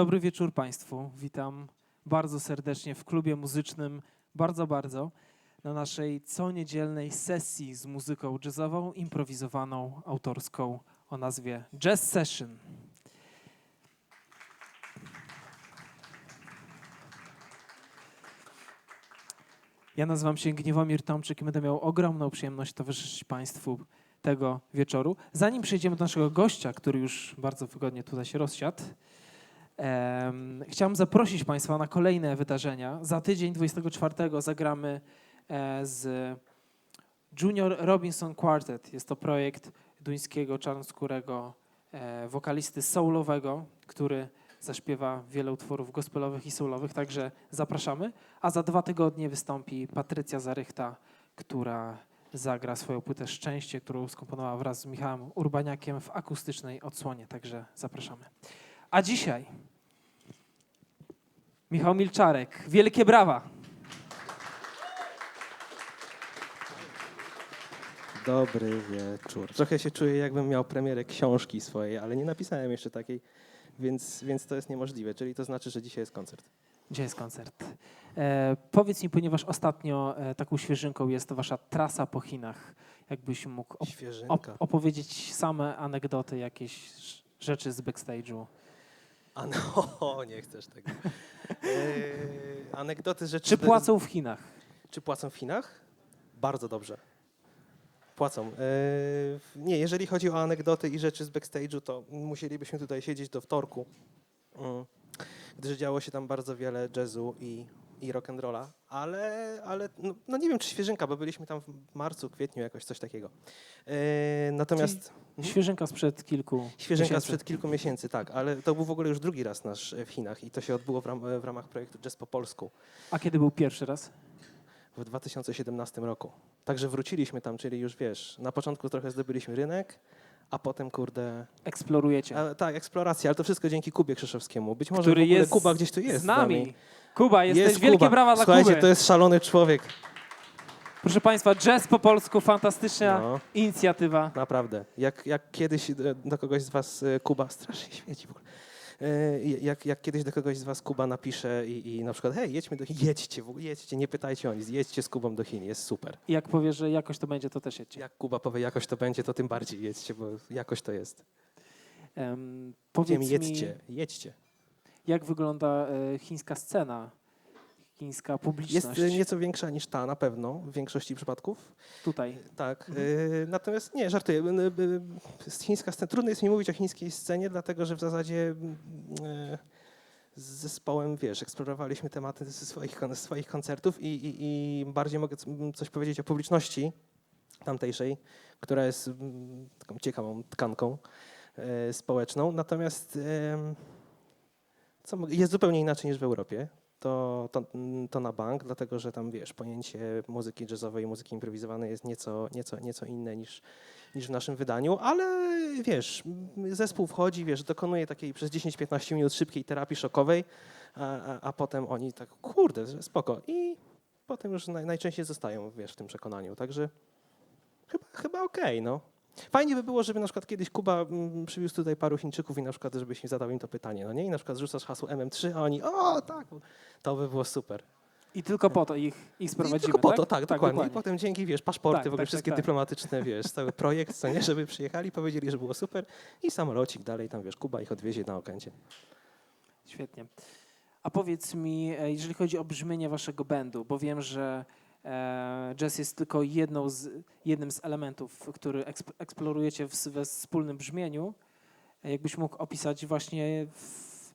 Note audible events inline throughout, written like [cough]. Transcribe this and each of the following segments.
Dobry wieczór Państwu. Witam bardzo serdecznie w klubie muzycznym, bardzo, bardzo, na naszej co niedzielnej sesji z muzyką jazzową, improwizowaną, autorską o nazwie Jazz Session. Ja nazywam się Gniewomir Tomczyk i będę miał ogromną przyjemność towarzyszyć Państwu tego wieczoru. Zanim przejdziemy do naszego gościa, który już bardzo wygodnie tutaj się rozsiadł, em, chciałem zaprosić Państwa na kolejne wydarzenia. Za tydzień, 24, zagramy e, z Junior Robinson Quartet. Jest to projekt duńskiego, czarnoskórego e, wokalisty soulowego, który zaśpiewa wiele utworów gospelowych i soulowych, także zapraszamy. A za dwa tygodnie wystąpi Patrycja Zarychta, która zagra swoją płytę Szczęście, którą skomponowała wraz z Michałem Urbaniakiem w akustycznej odsłonie, także zapraszamy. A dzisiaj Michał Milczarek. Wielkie brawa! Dobry wieczór. Trochę się czuję, jakbym miał premierę książki swojej, ale nie napisałem jeszcze takiej, więc, więc to jest niemożliwe. Czyli to znaczy, że dzisiaj jest koncert. Gdzie jest koncert? E, powiedz mi, ponieważ ostatnio e, taką świeżynką jest wasza trasa po Chinach, jakbyś mógł op- op- opowiedzieć same anegdoty, jakieś rzeczy z backstage'u. A no, [laughs] nie chcesz tego. Eee, anegdoty rzeczy. Czy płacą w Chinach? Czy płacą w Chinach? Bardzo dobrze. Płacą. Eee, nie, jeżeli chodzi o anegdoty i rzeczy z backstage'u, to musielibyśmy tutaj siedzieć do wtorku, mm, gdyż działo się tam bardzo wiele jazzu i, i rock'n'rolla, ale, ale no, no nie wiem, czy świeżynka, bo byliśmy tam w marcu, kwietniu, jakoś coś takiego. Eee, natomiast Mhm. Świeżynka sprzed kilku świeżynka miesięcy. sprzed kilku miesięcy, tak, ale to był w ogóle już drugi raz nasz e, w Chinach i to się odbyło w, ram, w ramach projektu Jazz po polsku. A kiedy był pierwszy raz? w 2017 roku. Także wróciliśmy tam, czyli już wiesz, na początku trochę zdobyliśmy rynek, a potem kurde. Eksplorujecie. A, tak, eksploracja, ale to wszystko dzięki Kubie Krzyszowskiemu. Być może który w ogóle jest Kuba gdzieś tu jest. z nami. Kuba, jesteś Jest wielkie Kuba. brawa dla Słuchajcie, Kuby. to jest szalony człowiek. Proszę Państwa, jazz po polsku, fantastyczna No, inicjatywa. naprawdę. Jak, jak kiedyś e, do kogoś z was e, Kuba, strasznie świeci w ogóle. E, Jak, jak kiedyś do kogoś z was Kuba napisze i, i na przykład, hej, jedźmy do Chin, [laughs] jedźcie, w ogóle jedźcie, nie pytajcie o nic, jedźcie z Kubą do Chin, jest super. I jak powie, że jakoś to będzie, to też jedźcie. Jak Kuba powie, jakoś to będzie, to tym bardziej jedźcie, bo jakoś to jest. Wiem, powiedz mi, jedźcie, jedźcie. jak wygląda e, chińska scena, chińska publiczność Jest nieco większa niż ta na pewno w większości przypadków. tutaj. Tak. Mhm. e, Natomiast nie, żartuję. Chińska scena, trudno jest mi mówić o chińskiej scenie, dlatego że w zasadzie mm, z zespołem, wiesz, eksplorowaliśmy tematy ze swoich, swoich koncertów i, i, i bardziej mogę c- m, coś powiedzieć o publiczności tamtejszej, która jest mm, taką ciekawą tkanką społeczną. Natomiast jest zupełnie inaczej niż w Europie. To, to, to na bank, dlatego że tam wiesz, pojęcie muzyki jazzowej muzyki improwizowanej jest nieco, nieco, nieco inne niż, niż w naszym wydaniu, ale wiesz, zespół wchodzi, wiesz, dokonuje takiej przez 10-15 minut szybkiej terapii szokowej, a, a, a potem oni tak, kurde, spoko. I potem już naj, najczęściej zostają, wiesz, w tym przekonaniu. Także chyba, chyba okej, no. Fajnie by było, żeby na przykład kiedyś Kuba mm, przywiózł tutaj paru Chińczyków i na przykład, żebyś zadał im to pytanie, no nie? I na przykład rzucasz hasło MM3, a oni, o tak, to by było super. I tylko po to ich, ich sprowadzimy, I tylko po tak? to, tak, dokładnie. I potem dzięki, wiesz, paszporty, Tak, w ogóle tak, tak, wszystkie tak. dyplomatyczne, [laughs] wiesz, cały projekt, co nie, żeby przyjechali, powiedzieli, że było super i samolocik dalej, tam wiesz, Kuba ich odwiezie na Okęcie. Świetnie. A powiedz mi, e, jeżeli chodzi o brzmienie waszego bandu, bo wiem, że jazz jest tylko z, jednym z elementów, który eksp, eksplorujecie w, we wspólnym brzmieniu. E, Jakbyś mógł opisać właśnie w,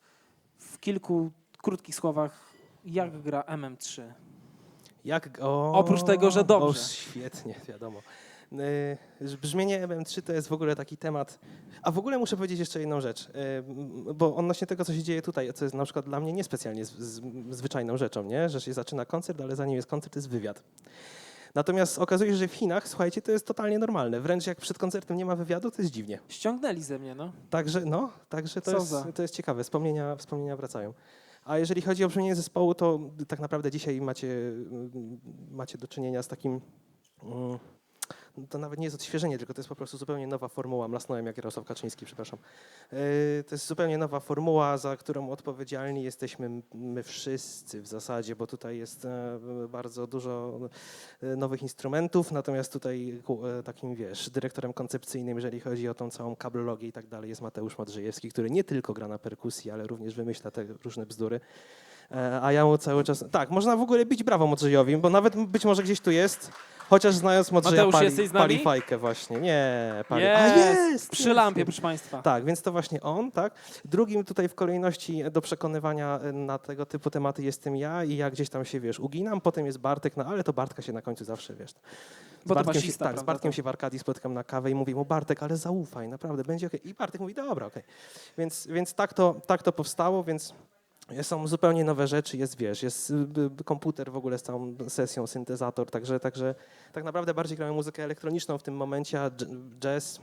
w kilku krótkich słowach, jak gra MM3? Jak, o, Oprócz tego, że dobrze. O, świetnie, wiadomo. Yy, Brzmienie MM3 to jest w ogóle taki temat. A w ogóle muszę powiedzieć jeszcze jedną rzecz, m, bo odnośnie tego, co się dzieje tutaj, co jest na przykład dla mnie niespecjalnie z, z, zwyczajną rzeczą, nie? że się zaczyna koncert, ale zanim jest koncert, to jest wywiad. Natomiast okazuje się, że w Chinach, słuchajcie, to jest totalnie normalne. Wręcz jak przed koncertem nie ma wywiadu, to jest dziwnie. Ściągnęli ze mnie, no. Także, no, także to, jest, to jest ciekawe, wspomnienia, wspomnienia wracają. A jeżeli chodzi o brzmienie zespołu, to tak naprawdę dzisiaj macie, macie do czynienia z takim, mm, to nawet nie jest odświeżenie, tylko to jest po prostu zupełnie nowa formuła. Mlasnąłem jak Jarosław Kaczyński, przepraszam. Yy, To jest zupełnie nowa formuła, za którą odpowiedzialni jesteśmy my wszyscy w zasadzie, bo tutaj jest e, bardzo dużo e, nowych instrumentów, natomiast tutaj e, takim, wiesz, dyrektorem koncepcyjnym, jeżeli chodzi o tą całą kablologię i tak dalej, jest Mateusz Madrzejewski, który nie tylko gra na perkusji, ale również wymyśla te różne bzdury. E, A ja mu cały czas. Tak, można w ogóle bić brawo Modrzejowi, bo nawet być może gdzieś tu jest. Chociaż znając Modrzeja, Mateusz, pali, jesteś z nami? pali fajkę właśnie. Nie, pali. A jest! Przy jest, lampie, proszę Państwa. Tak, więc to właśnie on, tak. Drugim tutaj w kolejności do przekonywania e, na tego typu tematy jestem ja i ja gdzieś tam się, wiesz, uginam, potem jest Bartek, no ale to Bartka się na końcu zawsze, wiesz. Z Bo to Bartkiem się, basista, tak, z prawda, Bartkiem to- się w Arkadii spotykam na kawę i mówię mu, Bartek, ale zaufaj, naprawdę, będzie okej. I Bartek mówi, dobra, okej. Więc, więc tak, to, tak to powstało, więc są zupełnie nowe rzeczy, jest, wiesz, jest y, y, komputer w ogóle z całą sesją, syntezator, także, także tak naprawdę bardziej gramy muzykę elektroniczną w tym momencie, a jazz...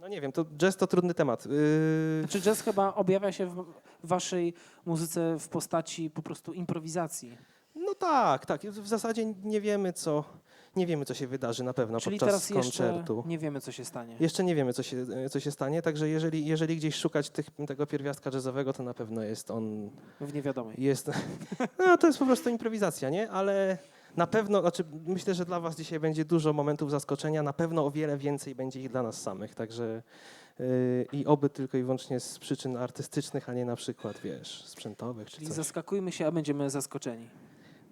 No nie wiem, to jazz to trudny temat. Yy, Znaczy jazz chyba objawia się w waszej muzyce w postaci po prostu improwizacji. no tak, tak. W zasadzie nie wiemy, co, nie wiemy, co się wydarzy na pewno Czyli podczas teraz jeszcze koncertu. nie wiemy, co się stanie. Jeszcze nie wiemy, co się, co się stanie, także jeżeli, jeżeli gdzieś szukać tych, tego pierwiastka jazzowego, to na pewno jest on, W niewiadomej. jest, [laughs] no to jest po prostu improwizacja, nie? Ale na pewno, znaczy myślę, że dla was dzisiaj będzie dużo momentów zaskoczenia, na pewno o wiele więcej będzie ich dla nas samych, także yy, i oby tylko i wyłącznie z przyczyn artystycznych, a nie na przykład, wiesz, sprzętowych czy Czyli coś. zaskakujmy się, a będziemy zaskoczeni.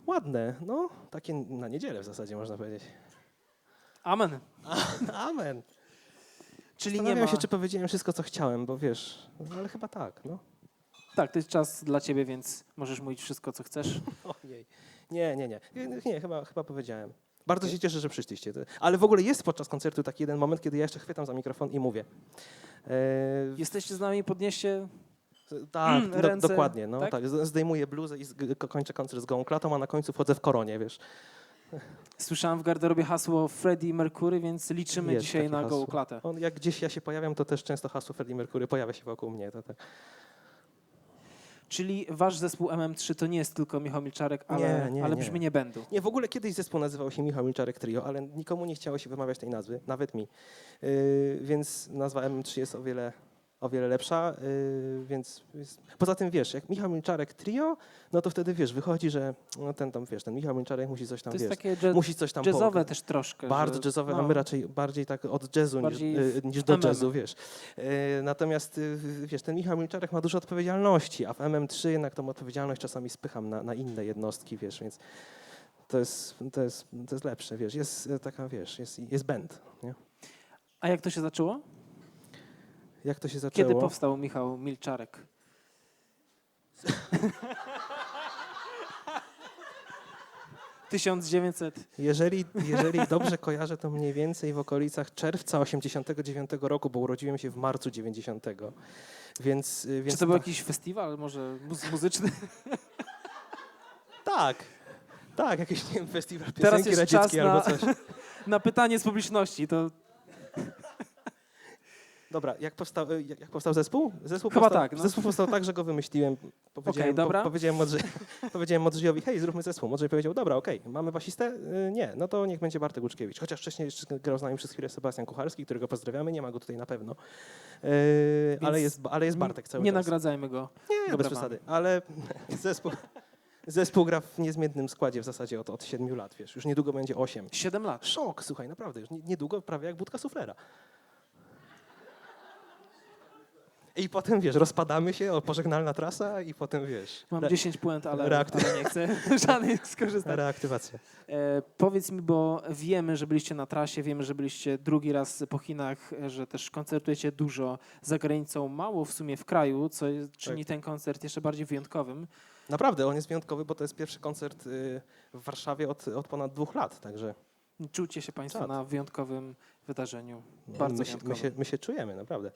Ładne, no, takie na niedzielę w zasadzie można powiedzieć. Amen. [laughs] Amen. Czyli nie ma... się, czy powiedziałem wszystko, co chciałem, bo wiesz, no, ale chyba tak, no. Tak, to jest czas dla ciebie, więc możesz mówić wszystko, co chcesz. [laughs] Ojej. Nie, nie, nie. Nie, chyba, chyba powiedziałem. Bardzo się cieszę, że przyszliście. Ale w ogóle jest podczas koncertu taki jeden moment, kiedy ja jeszcze chwytam za mikrofon i mówię. E, Jesteście z nami, podnieście... tak, Mm, do, ręce, dokładnie. No, tak? tak? Zdejmuję bluzę i kończę koncert z gołą klatą, a na końcu wchodzę w koronie, wiesz. Słyszałem w garderobie hasło Freddie Mercury, więc liczymy Jest dzisiaj na hasło. gołą klatę. On, jak gdzieś ja się pojawiam, to też często hasło Freddie Mercury pojawia się wokół mnie. To, tak. Czyli wasz zespół MM3 to nie jest tylko Michał Milczarek, ale, Nie, nie, ale nie. brzmi nie będą. Nie, w ogóle kiedyś zespół nazywał się Michał Milczarek Trio, ale nikomu nie chciało się wymawiać tej nazwy, nawet mi. Yy, więc nazwa M3 jest o wiele, o wiele lepsza. Yy, więc jest... Poza tym wiesz, jak Michał Milczarek Trio, no to wtedy wiesz, wychodzi, że no, ten tam wiesz, ten Michał Milczarek musi coś tam To jest wiesz. takie jazz, Musi coś tam jazzowe też troszkę. Bardzo że- jazzowe, no. a my raczej bardziej tak od jazzu niż, Bardziej y, niż do MM. jazzu, wiesz. Y, Natomiast y, wiesz, ten Michał Milczarek ma dużo odpowiedzialności, a w MM3 jednak tą odpowiedzialność czasami spycham na, na inne jednostki, wiesz, więc to jest, to jest, to jest lepsze, wiesz, jest y, taka, wiesz, jest, jest band, nie? A jak to się zaczęło? Jak to się zaczęło? Kiedy powstał Michał Milczarek? [laughs] Tysiąc dziewięćset. Jeżeli, jeżeli dobrze kojarzę, to mniej więcej w okolicach czerwca 89 roku, bo urodziłem się w marcu 90. Więc, y, więc Czy to był tak- jakiś festiwal może muz- muzyczny? [laughs] Tak, tak, jakiś nie wiem, festiwal Teraz piosenki jest czas radzieckiej na, albo coś. [laughs] na pytanie z publiczności. To Dobra, jak powstał, y, jak, powstał zespół? Zespół Chyba powstał, tak, no. Zespół powstał tak, że go wymyśliłem. Powiedziałem, dobra. Po, powiedziałem, Modrze, [laughs] powiedziałem Modrzejowi, hej, zróbmy zespół. Modrzej powiedział, dobra, okej, mamy basistę? Y, Nie, no to niech będzie Bartek Łuczkiewicz. Chociaż wcześniej jeszcze grał z nami przez chwilę Sebastian Kucharski, którego pozdrawiamy, nie ma go tutaj na pewno. Y, ale, jest, ale jest Bartek cały nie czas. nagradzajmy go. Nie, bez Dobra, przesady. Ale [laughs] zespół, zespół gra w niezmiennym składzie w zasadzie od, od 7 lat, wiesz. Już niedługo będzie 8. Siedem lat. Szok, słuchaj, naprawdę, już nie- niedługo prawie jak budka suflera. I potem, wiesz, rozpadamy się, o, pożegnalna trasa i potem, wiesz, Mam re- 10 puent, ale, Reakty- ale nie chcę [laughs] żadnych skorzystać. reaktywacja. E, powiedz mi, bo wiemy, że byliście na trasie, wiemy, że byliście drugi raz po Chinach, że też koncertujecie dużo za granicą, mało w sumie w kraju, co czyni ten koncert jeszcze bardziej wyjątkowym. Naprawdę, on jest wyjątkowy, bo to jest pierwszy koncert y, w Warszawie od, od ponad dwóch lat, także Czujcie się Państwo Czad. na wyjątkowym wydarzeniu. Bardzo my, się, my, wyjątkowym. się, my się czujemy, naprawdę.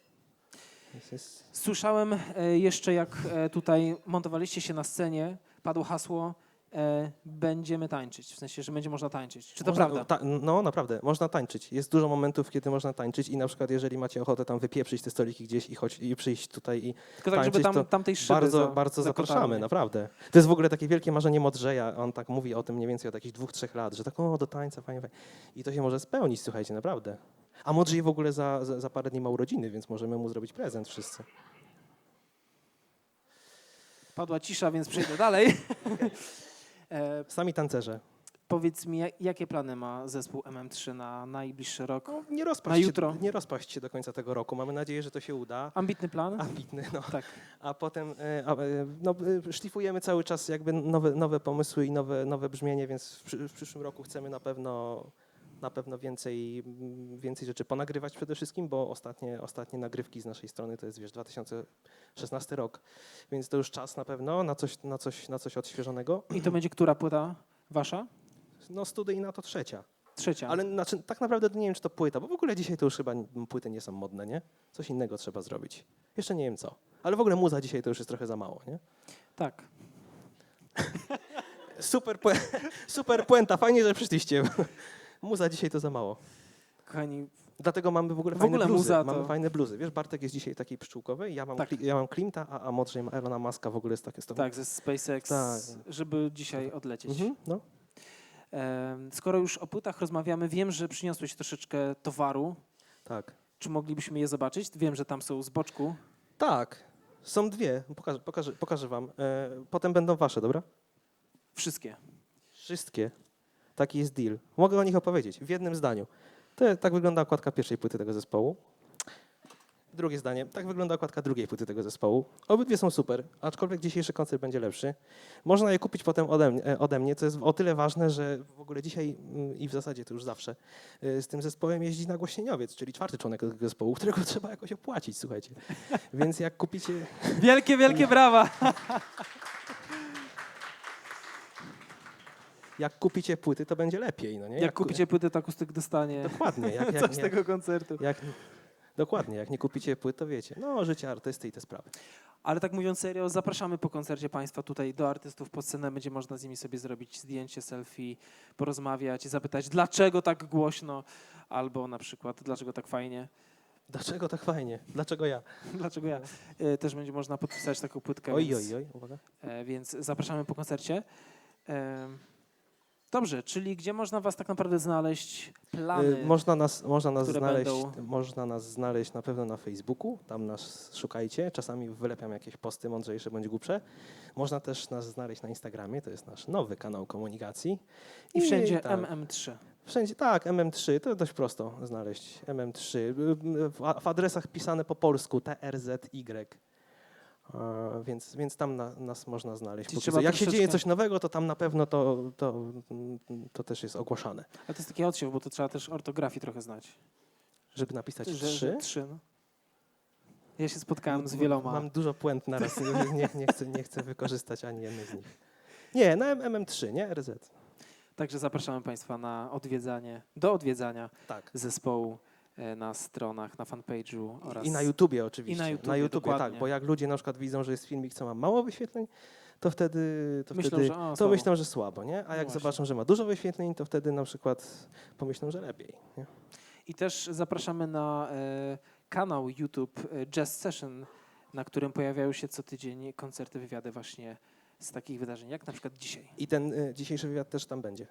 Słyszałem e, jeszcze, jak e, tutaj montowaliście się na scenie, padło hasło e, będziemy tańczyć. W sensie, że będzie można tańczyć. Czy to Można- prawda? Ta, no naprawdę, można tańczyć. Jest dużo momentów, kiedy można tańczyć i na przykład jeżeli macie ochotę tam wypieprzyć te stoliki gdzieś i, choć, i przyjść tutaj i Tylko tak, żeby tańczyć, tam, tamtej szyby bardzo, za, bardzo za zapraszamy, kotarnie. naprawdę. To jest w ogóle takie wielkie marzenie Modrzeja. On tak mówi o tym mniej więcej od jakichś dwóch, trzech lat, że tak o, do tańca, fajnie, fajnie. I to się może spełnić, słuchajcie, naprawdę. A Modrzej w ogóle za, za, za parę dni ma urodziny, więc możemy mu zrobić prezent wszyscy. Padła cisza, więc przejdę dalej. [laughs] e, Sami tancerze. powiedz mi, jak- jakie plany ma zespół MM3 na najbliższy rok? No, nie, rozpaść Na się, jutro. nie rozpaść się do końca tego roku. Mamy nadzieję, że to się uda. Ambitny plan? Ambitny, no. tak. A potem e, a, e, no, e, szlifujemy cały czas jakby nowe, nowe pomysły i nowe, nowe brzmienie, więc w, przy, w przyszłym roku chcemy na pewno na pewno więcej, więcej rzeczy ponagrywać przede wszystkim, bo ostatnie, ostatnie nagrywki z naszej strony to jest wiesz 2016 rok, więc to już czas na pewno na coś, na coś, na coś odświeżonego. I to będzie która płyta wasza? No studyjna to trzecia, Trzecia. ale znaczy, tak naprawdę nie wiem czy to płyta, bo w ogóle dzisiaj to już chyba płyty nie są modne, nie? Coś innego trzeba zrobić. Jeszcze nie wiem co, ale w ogóle muza dzisiaj to już jest trochę za mało, nie? Tak. [laughs] Super, super puenta, fajnie, że przyszliście. Muza dzisiaj to za mało. Kochani, Dlatego mamy w ogóle W fajne ogóle bluzy. muza to- Mamy fajne bluzy. Wiesz, Bartek jest dzisiaj takiej pszczółkowej, ja mam, Tak. ja mam Klimta, a, a Modrzej ma Elona Muska w ogóle jest takie tak, ze SpaceX, Tak. żeby dzisiaj odlecieć. Mhm, no. Skoro już o płytach rozmawiamy, wiem, że przyniosłeś troszeczkę towaru. Tak. Czy moglibyśmy je zobaczyć? Wiem, że tam są z boczku. Tak. Są dwie. Pokażę, pokażę, pokażę wam. E, potem będą wasze, dobra? Wszystkie. Wszystkie. Taki jest deal. Mogę o nich opowiedzieć w jednym zdaniu. To, tak wygląda okładka pierwszej płyty tego zespołu. Drugie zdanie. Tak wygląda okładka drugiej płyty tego zespołu. Obydwie są super, aczkolwiek dzisiejszy koncert będzie lepszy. Można je kupić potem ode mnie, e, ode mnie co jest o tyle ważne, że w ogóle dzisiaj mm, i w zasadzie to już zawsze e, z tym zespołem jeździ nagłośnieniowiec, czyli czwarty członek tego zespołu, którego [laughs] trzeba jakoś opłacić, słuchajcie. Więc jak kupicie... Wielkie, wielkie brawa! [laughs] Jak kupicie płyty, to będzie lepiej, no nie? Jak kupicie płytę, to akustyk dostanie Dokładnie. Jak, [laughs] jak, coś z jak, tego koncertu. Jak, dokładnie, jak nie kupicie płyt, to wiecie. No, życie artysty i te sprawy. Ale tak mówiąc serio, zapraszamy po koncercie Państwa tutaj do artystów pod scenę. Będzie można z nimi sobie zrobić zdjęcie, selfie, porozmawiać, zapytać, dlaczego tak głośno, albo na przykład, dlaczego tak fajnie, Dlaczego tak fajnie? Dlaczego ja? [laughs] dlaczego ja. E, Też będzie można podpisać taką płytkę, Oj, więc, oj, oj, uwaga. e, więc zapraszamy po koncercie. Dobrze, czyli gdzie można Was tak naprawdę znaleźć? Plany. Y, Można nas, można, nas które znaleźć, będą- można nas znaleźć na pewno na Facebooku, tam nas szukajcie. Czasami wylepiam jakieś posty mądrzejsze bądź głupsze. Można też nas znaleźć na Instagramie, to jest nasz nowy kanał komunikacji. I wszędzie tak, MM3. Wszędzie, tak, MM3, to dość prosto znaleźć. MM3. Y, y, W, w adresach pisane po polsku, TRZY. Więc, więc tam na, nas można znaleźć. Czyli trzeba. Jak się troszeczkę- dzieje coś nowego, to tam na pewno to, to, to też jest ogłaszane. Ale to jest taki odsiew, bo to trzeba też ortografii trochę znać. Żeby napisać Że- trzy. że trzy no. Ja się spotkałem z wieloma. Mam dużo puent naraz, nie, [laughs] nie, nie, chcę, nie chcę wykorzystać ani jednej z nich. Nie, na MM3, nie? RZ. Także zapraszamy Państwa na odwiedzanie, do odwiedzania Tak. zespołu na stronach, na fanpage'u oraz I na YouTubie oczywiście. I na YouTubie, na YouTubie tak, bo jak ludzie na przykład widzą, że jest filmik, co ma mało wyświetleń, to wtedy, to Myślą, wtedy że o, to słabo. myślą, że słabo, nie? A No jak właśnie. zobaczą, że ma dużo wyświetleń, to wtedy na przykład pomyślą, że lepiej. Nie? I też zapraszamy na e, kanał YouTube e, Jazz Session, na którym pojawiają się co tydzień koncerty, wywiady właśnie z takich wydarzeń, jak na przykład dzisiaj. I ten y, dzisiejszy wywiad też tam będzie.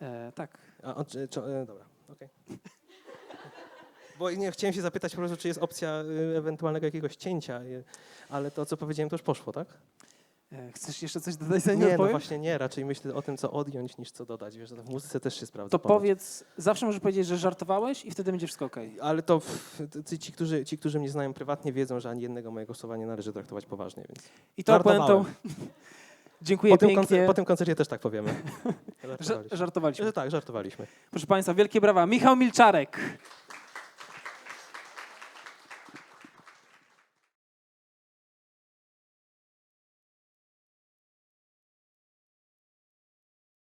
E, tak. A, on, czy, czy, e, dobra, okej. [laughs] Bo nie chciałem się zapytać po prostu, czy jest opcja y, ewentualnego jakiegoś cięcia, y, ale to, co powiedziałem, to już poszło, tak? E, chcesz jeszcze coś dodać, zanim Nie, no odpowiem? właśnie nie, raczej myślę o tym, co odjąć, niż co dodać. Wiesz, w muzyce też się sprawdza. to powiedz, zawsze możesz powiedzieć, że żartowałeś i wtedy będzie wszystko okej. Ale to w, ty- ci, którzy, ci, którzy mnie znają prywatnie, wiedzą, że ani jednego mojego słowa nie należy traktować poważnie, więc I to Żartowałem. puentą. [laughs] Dziękuję po tym, pięknie. po tym koncercie też tak powiemy. [laughs] Ża- Żartowaliśmy. żartowaliśmy. Że tak, żartowaliśmy. Proszę Państwa, wielkie brawa. Michał Milczarek.